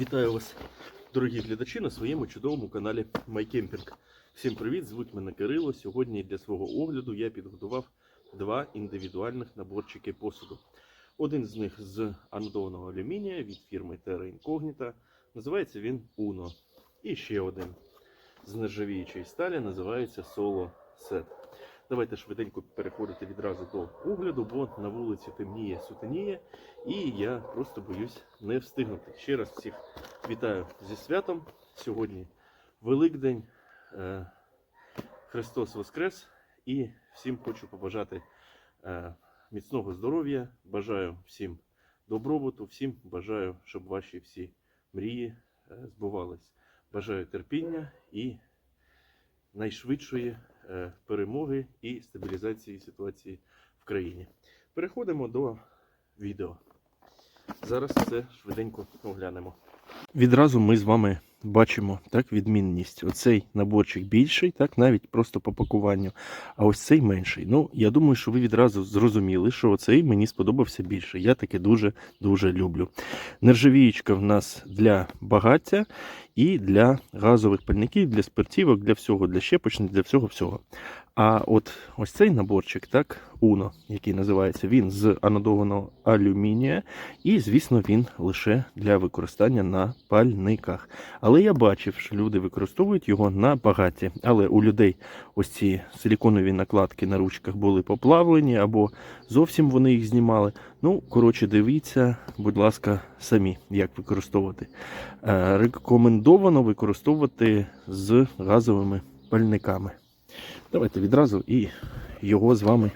Вітаю вас, дорогі глядачі, на своєму чудовому каналі MyCamping. Всім привіт! Звуть мене Кирило. Сьогодні для свого огляду я підготував два індивідуальних наборчики посуду. Один з них з анодованого алюмінія від фірми Terra Incognita. Називається він Uno. І ще один з нержавіючої сталі називається Solo Set. Давайте швиденько переходити відразу до огляду, бо на вулиці темніє, сутеніє, і я просто боюсь не встигнути. Ще раз всіх вітаю зі святом. Сьогодні Великдень, е, Христос Воскрес, і всім хочу побажати е, міцного здоров'я. Бажаю всім добробуту, всім бажаю, щоб ваші всі мрії е, збувались. Бажаю терпіння і найшвидшої перемоги і стабілізації ситуації в країні. Переходимо до відео. Зараз все швиденько оглянемо. Відразу ми з вами бачимо так, відмінність. Оцей наборчик більший, так, навіть просто по пакуванню, а ось цей менший. Ну, я думаю, що ви відразу зрозуміли, що оцей мені сподобався більше. Я таке дуже-дуже люблю. Нержавіючка в нас для багаття і для газових пальників, для спиртівок, для всього, для щепочних, для всього-всього. А от ось цей наборчик, так, Uno, який називається, він з анодованого алюмінія, і, звісно, він лише для використання на пальниках. Але я бачив, що люди використовують його на багаті. Але у людей ось ці силіконові накладки на ручках були поплавлені, або зовсім вони їх знімали. Ну, коротше, дивіться, будь ласка, самі, як використовувати. Е, Рекомендовано використовувати з газовими пальниками. Давайте відразу і його з вами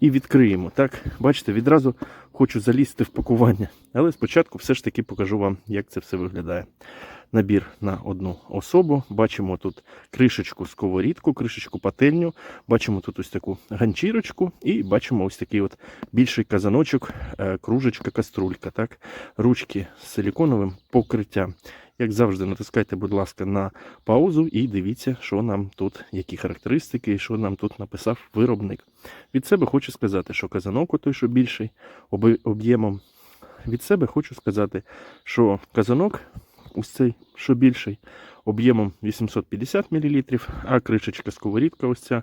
і відкриємо. Так, бачите, відразу хочу залізти в пакування. Але спочатку все ж таки покажу вам, як це все виглядає. Набір на одну особу. Бачимо тут кришечку сковорідку, кришечку пательню. Бачимо тут ось таку ганчірочку, і бачимо ось такий от більший казаночок, е, кружечка, каструлька. Так? Ручки з силіконовим покриттям. Як завжди, натискайте, будь ласка, на паузу і дивіться, що нам тут, які характеристики, і що нам тут написав виробник. Від себе хочу сказати, що казанок, той, що більший об'ємом. Від себе хочу сказати, що казанок, ось цей, що більший, об'ємом 850 мл, а кришечка сковорідка ось ця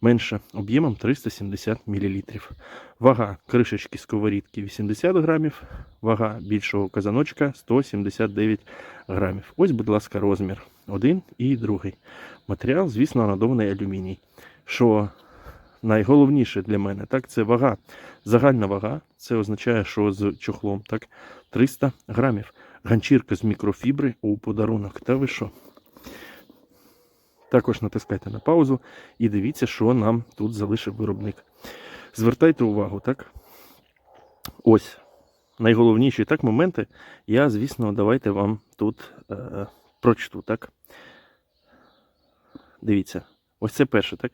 менша об'ємом 370 мл. Вага кришечки сковорідки 80 грамів, вага більшого казаночка 179 грамів. Ось, будь ласка, розмір. Один і другий. Матеріал, звісно, анодований алюміній. Що найголовніше для мене, так, це вага. Загальна вага. Це означає, що з чохлом так, 300 грамів. Ганчірка з мікрофібри у подарунок. Та ви що? Також натискайте на паузу і дивіться, що нам тут залишив виробник. Звертайте увагу, так? Ось найголовніші так моменти. Я, звісно, давайте вам тут е, прочту, так? Дивіться, ось це перше, так?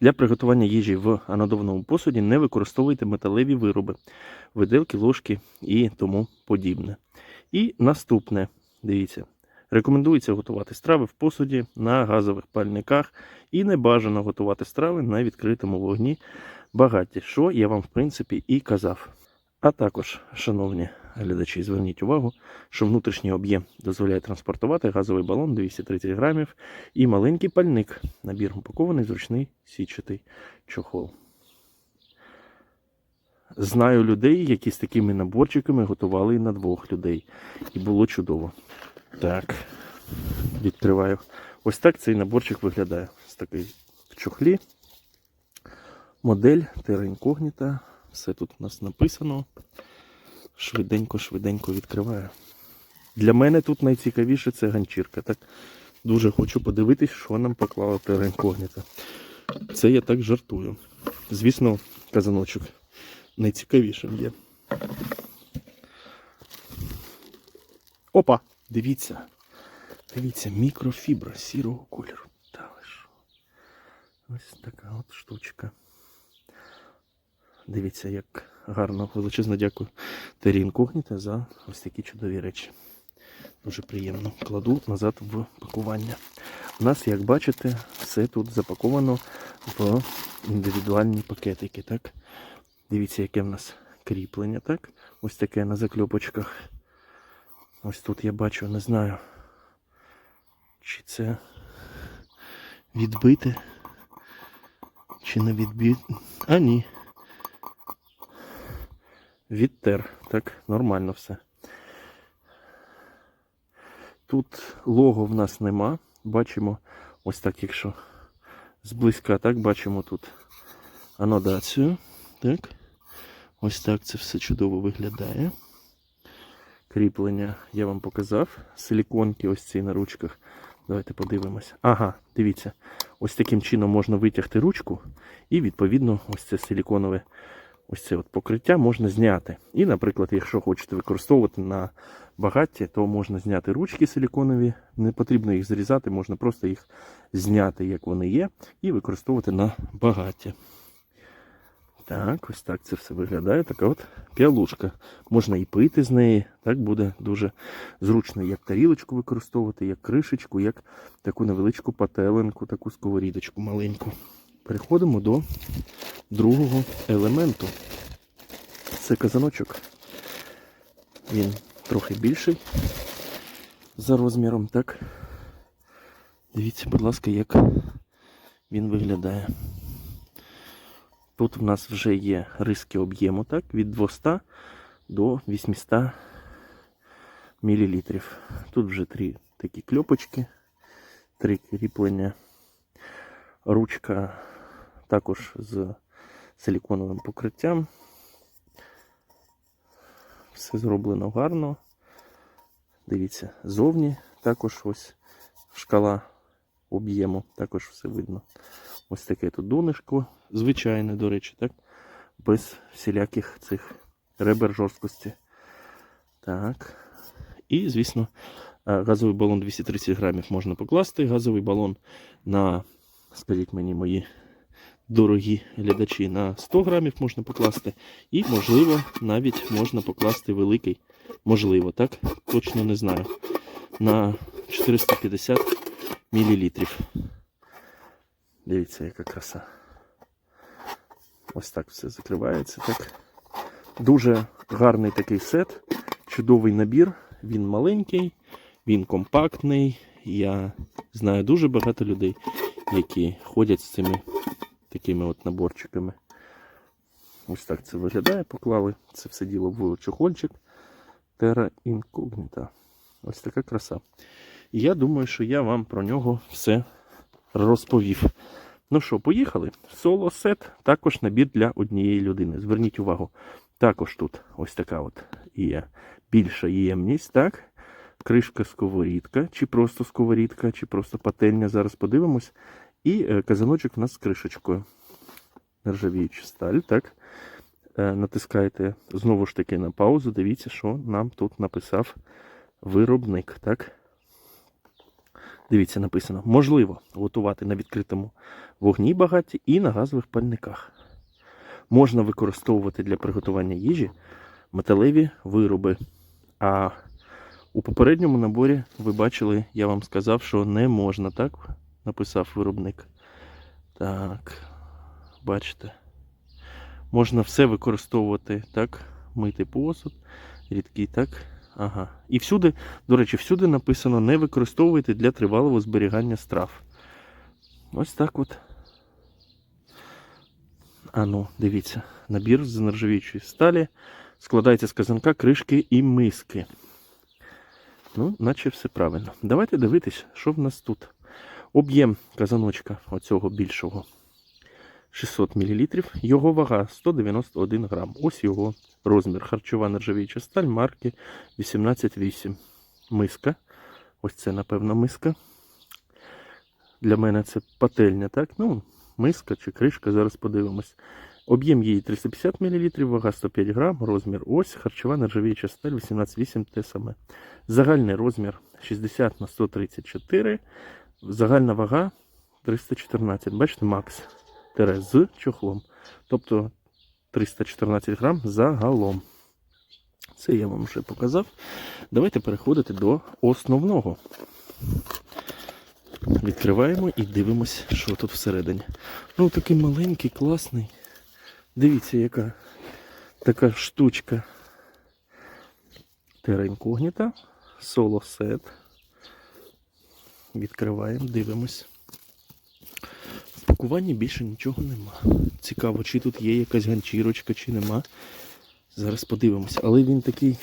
Для приготування їжі в анодованому посуді не використовуйте металеві вироби, виделки, ложки і тому подібне. І наступне, дивіться, рекомендується готувати страви в посуді на газових пальниках і не бажано готувати страви на відкритому вогні багаті, що я вам в принципі і казав. А також, шановні глядачі, зверніть увагу, що внутрішній об'єм дозволяє транспортувати газовий балон 230 грамів і маленький пальник. Набір упакований зручний січатий чохол. Знаю людей, які з такими наборчиками готували і на двох людей. І було чудово. Так, відкриваю. Ось так цей наборчик виглядає. Ось такий в чохлі. Модель Terra Incognita. Все тут у нас написано. Швиденько, швиденько відкриваю. Для мене тут найцікавіше це ганчірка. Так дуже хочу подивитись, що нам поклала Terra Incognita. Це я так жартую. Звісно, казаночок найцікавішим є. Опа! Дивіться. Дивіться, мікрофібра сірого кольору. Та що? Ось така от штучка. Дивіться, як гарно, величезно дякую Тері Інкогніта за ось такі чудові речі. Дуже приємно. Кладу назад в пакування. У нас, як бачите, все тут запаковано в індивідуальні пакетики. Так? Дивіться, яке в нас кріплення. так? Ось таке на закльопочках. Ось тут я бачу, не знаю, чи це відбити, чи не відбити. А ні. Відтер. Так, нормально все. Тут лого в нас нема. Бачимо, ось так, якщо зблизька, так, бачимо тут анодацію. Так. Ось так це все чудово виглядає. Кріплення я вам показав. Силіконки ось ці на ручках. Давайте подивимося. Ага, дивіться. Ось таким чином можна витягти ручку, і відповідно ось це силіконове ось це от покриття можна зняти. І, наприклад, якщо хочете використовувати на багатті, то можна зняти ручки силіконові. Не потрібно їх зрізати, можна просто їх зняти, як вони є, і використовувати на багаття. Так, ось так це все виглядає. Така от піалушка. Можна і пити з неї. Так буде дуже зручно, як тарілочку використовувати, як кришечку, як таку невеличку пателенку, таку сковорідочку маленьку. Переходимо до другого елементу. Це казаночок. Він трохи більший за розміром, так? Дивіться, будь ласка, як він виглядає. Тут в нас вже є риски об'єму, так, від 200 до 800 мл. Тут вже три такі кльопочки, три кріплення, ручка також з силіконовим покриттям. Все зроблено гарно. Дивіться, зовні також ось шкала об'єму, також все видно. Ось таке тут донышко, звичайне, до речі, так? Без всіляких цих ребер жорсткості. Так. І, звісно, е, газовий балон 230 грамів можна покласти. Газовий балон на, скажіть мені, мої дорогі глядачі, на 100 грамів можна покласти. І, можливо, навіть можна покласти великий. Можливо, так? Точно не знаю. На 450 мілілітрів. Дивіться, яка краса. Ось так все закривається. Так. Дуже гарний такий сет, чудовий набір. Він маленький, він компактний. Я знаю дуже багато людей, які ходять з цими такими от наборчиками. Ось так це виглядає. Поклали це все діло в чохольчик. Terra Incognita. Ось така краса. І я думаю, що я вам про нього все розповів. Ну що, поїхали? Соло сет, також набір для однієї людини. Зверніть увагу, також тут ось така от є більша ємність, так? Кришка сковорідка, чи просто сковорідка, чи просто пательня. Зараз подивимось. І е, казаночок у нас з кришечкою. Нержавіюча сталь, так? Е, натискаєте знову ж таки на паузу. Дивіться, що нам тут написав виробник. так? Дивіться, написано, можливо готувати на відкритому вогні багаті і на газових пальниках. Можна використовувати для приготування їжі металеві вироби. А у попередньому наборі ви бачили, я вам сказав, що не можна, так? Написав виробник. Так, бачите. Можна все використовувати, так, мити посуд, рідкий, так. Ага. І всюди, до речі, всюди написано не використовуйте для тривалого зберігання страв. Ось так от. А ну, дивіться, набір з нержавіючої сталі. Складається з казанка, кришки і миски. Ну, наче все правильно. Давайте дивитись, що в нас тут. Об'єм казаночка оцього більшого 600 мл. Його вага 191 грам. Ось його розмір. Харчова нержавіюча сталь марки 188. Миска. Ось це, напевно, миска. Для мене це пательня, так? Ну, миска чи кришка, зараз подивимось. Об'єм її 350 мл, вага 105 грам, розмір ось, харчова нержавіюча сталь 188 те саме. Загальний розмір 60 на 134, загальна вага 314. Бачите, Макс з чохлом. Тобто 314 грам загалом. Це я вам вже показав. Давайте переходити до основного. Відкриваємо і дивимось, що тут всередині. Ну, такий маленький, класний. Дивіться, яка така штучка. Терра інкогніта. соло-сет. Відкриваємо, дивимось. В пакуванні більше нічого нема. Цікаво, чи тут є якась ганчірочка, чи нема. Зараз подивимось. Але він такий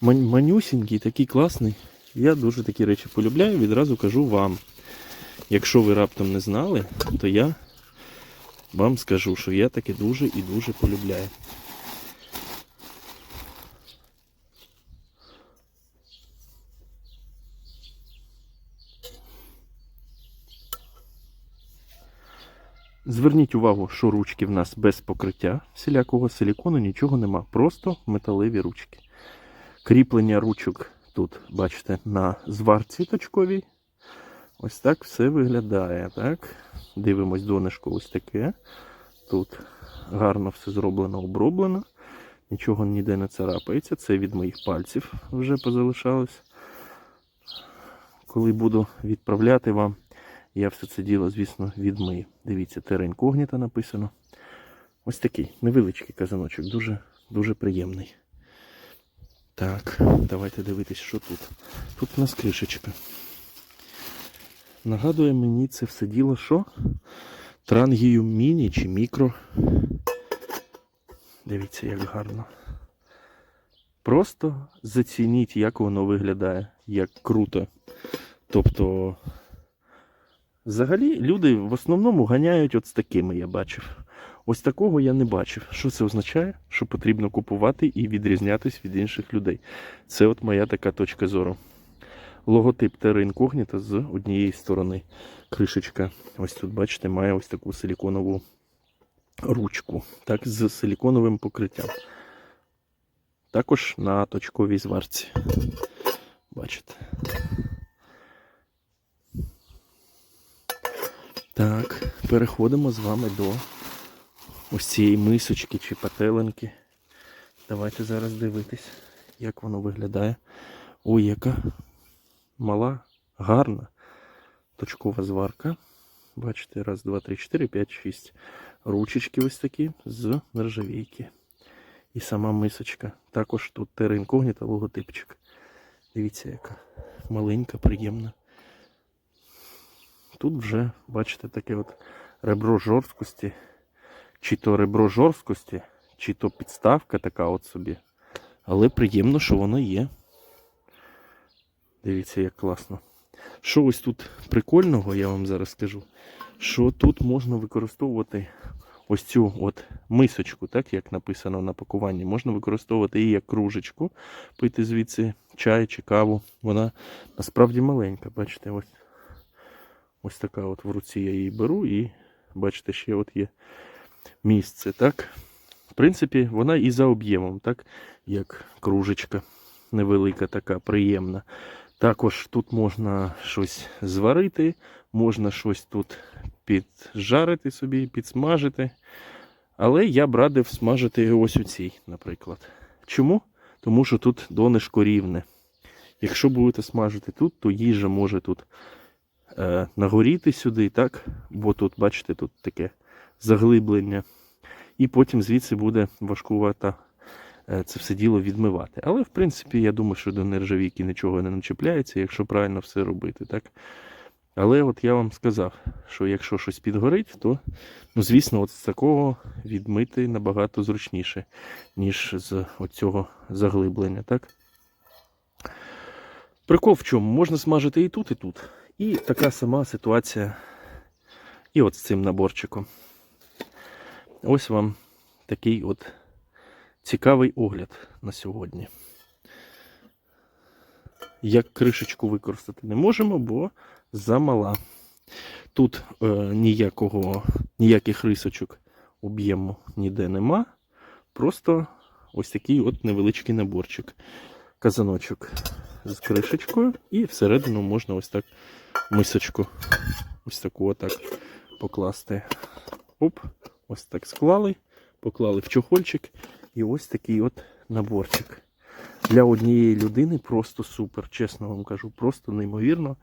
ман- манюсінький, такий класний. Я дуже такі речі полюбляю, відразу кажу вам. Якщо ви раптом не знали, то я вам скажу, що я таке дуже і дуже полюбляю. Зверніть увагу, що ручки в нас без покриття всілякого силікону, нічого нема. Просто металеві ручки. Кріплення ручок тут, бачите, на зварці точковій. Ось так все виглядає. Так? Дивимось донышко ось таке. Тут гарно все зроблено, оброблено. Нічого ніде не царапається. Це від моїх пальців вже позалишалось. Коли буду відправляти вам, я все це діло, звісно, відмию. Дивіться, терра інкогніта написано. Ось такий невеличкий казаночок, дуже, дуже приємний. Так, давайте дивитись, що тут. Тут у нас кришечка. Нагадує мені це все діло, що? Трангіум міні чи мікро. Дивіться, як гарно. Просто зацініть, як воно виглядає, як круто. Тобто, взагалі, люди в основному ганяють от з такими, я бачив. Ось такого я не бачив. Що це означає? Що потрібно купувати і відрізнятись від інших людей. Це от моя така точка зору. Логотип Terra Incognita з однієї сторони. Кришечка. Ось тут, бачите, має ось таку силіконову ручку. Так, з силіконовим покриттям. Також на точковій зварці. Бачите. Так, переходимо з вами до ось цієї мисочки чи пателенки. Давайте зараз дивитись, як воно виглядає. Ой, яка мала, гарна точкова зварка. Бачите, раз, два, три, чотири, п'ять, шість. Ручечки ось такі з нержавійки. І сама мисочка. Також тут Terra логотипчик. Дивіться, яка маленька, приємна. Тут вже, бачите, таке от ребро жорсткості. Чи то ребро жорсткості, чи то підставка така от собі. Але приємно, що воно є. Дивіться, як класно. Що ось тут прикольного, я вам зараз скажу, що тут можна використовувати ось цю от мисочку, так як написано на пакуванні. Можна використовувати її як кружечку, пити звідси чай чи каву. Вона насправді маленька. Бачите, ось, ось така от в руці я її беру і бачите, ще от є місце. так. В принципі, вона і за об'ємом, так, як кружечка невелика, така приємна. Також тут можна щось зварити, можна щось тут піджарити собі, підсмажити. Але я б радив смажити ось у цій, наприклад. Чому? Тому що тут донишко рівне. Якщо будете смажити тут, то їжа може тут е, нагоріти сюди, так? Бо тут, бачите, тут таке заглиблення. І потім звідси буде важкувата е, це все діло відмивати. Але, в принципі, я думаю, що до нержавійки нічого не начепляється, якщо правильно все робити. так? Але от я вам сказав, що якщо щось підгорить, то, ну, звісно, от з такого відмити набагато зручніше, ніж з оцього заглиблення. так? Прикол в чому? Можна смажити і тут, і тут. І така сама ситуація і от з цим наборчиком. Ось вам такий от цікавий огляд на сьогодні. Як кришечку використати не можемо, бо замала. Тут е, ніякого, ніяких рисочок об'єму ніде нема. Просто ось такий от невеличкий наборчик. Казаночок з кришечкою, і всередину можна ось так мисочку. Ось таку отак покласти. Оп, ось так склали, поклали в чохольчик. І ось такий от наборчик. Для однієї людини просто супер, чесно вам кажу, просто неймовірно.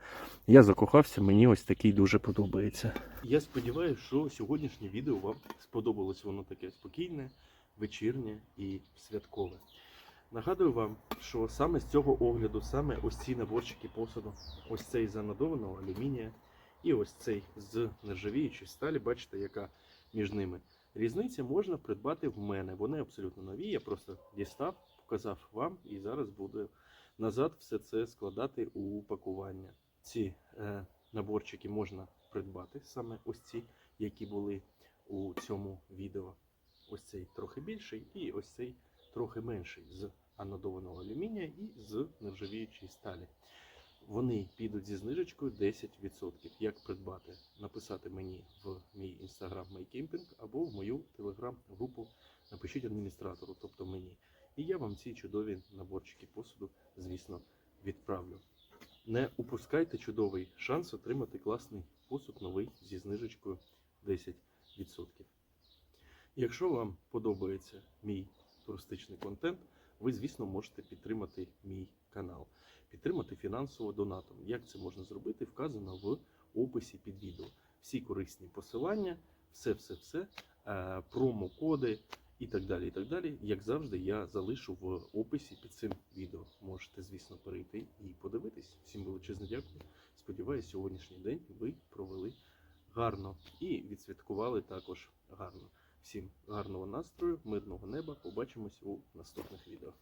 Я закохався, мені ось такий дуже подобається. Я сподіваюся, що сьогоднішнє відео вам сподобалось. Воно таке спокійне, вечірнє і святкове. Нагадую вам, що саме з цього огляду, саме ось ці наборчики посуду, ось цей з анодованого алюмінія і ось цей з нержавіючої сталі, бачите, яка між ними. Різниця можна придбати в мене. Вони абсолютно нові. Я просто дістав, показав вам і зараз буду назад все це складати у пакування. Ці е, наборчики можна придбати, саме ось ці, які були у цьому відео. Ось цей трохи більший і ось цей трохи менший з анодованого алюмінія і з нержавіючої сталі. Вони підуть зі знижечкою 10%. Як придбати? Написати мені в мій інстаграм MyCamping або в мою телеграм-групу. Напишіть адміністратору, тобто мені. І я вам ці чудові наборчики посуду, звісно, відправлю. Не упускайте чудовий шанс отримати класний посуд новий зі знижечкою 10%. Якщо вам подобається мій туристичний контент, ви, звісно, можете підтримати мій канал, підтримати фінансово донатом. Як це можна зробити, вказано в описі під відео. Всі корисні посилання, все-все-все, е, промокоди і так далі. І так далі. Як завжди, я залишу в описі під цим відео. Можете, звісно, перейти і подивитись. Всім величезне дякую. Сподіваюсь, сьогоднішній день ви провели гарно і відсвяткували також гарно. Всім гарного настрою, мирного неба. Побачимось у наступних відео.